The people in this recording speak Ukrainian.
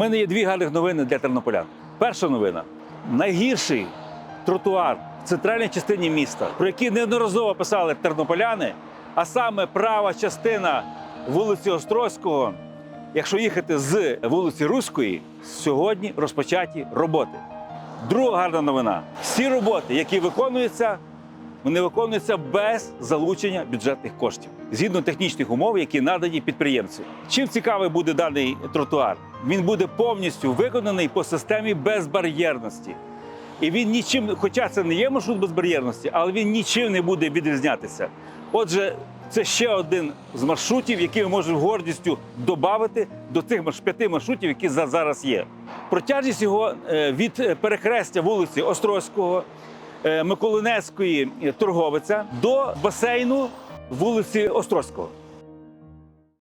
мене є дві гарних новини для тернополян. Перша новина найгірший тротуар в центральній частині міста, про який неодноразово писали тернополяни, а саме права частина вулиці Острозького, якщо їхати з вулиці Руської, сьогодні розпочаті роботи. Друга гарна новина: всі роботи, які виконуються, вони виконуються без залучення бюджетних коштів згідно технічних умов, які надані підприємцю. Чим цікавий буде даний тротуар? Він буде повністю виконаний по системі безбар'єрності. І він нічим, хоча це не є маршрут безбар'єрності, але він нічим не буде відрізнятися. Отже, це ще один з маршрутів, який ми можемо гордістю додати до тих п'яти маршрутів, які за- зараз є. Протяжність його е, від е, перехрестя вулиці Острозького, Миколинецької е, торговиця до басейну вулиці Острозького.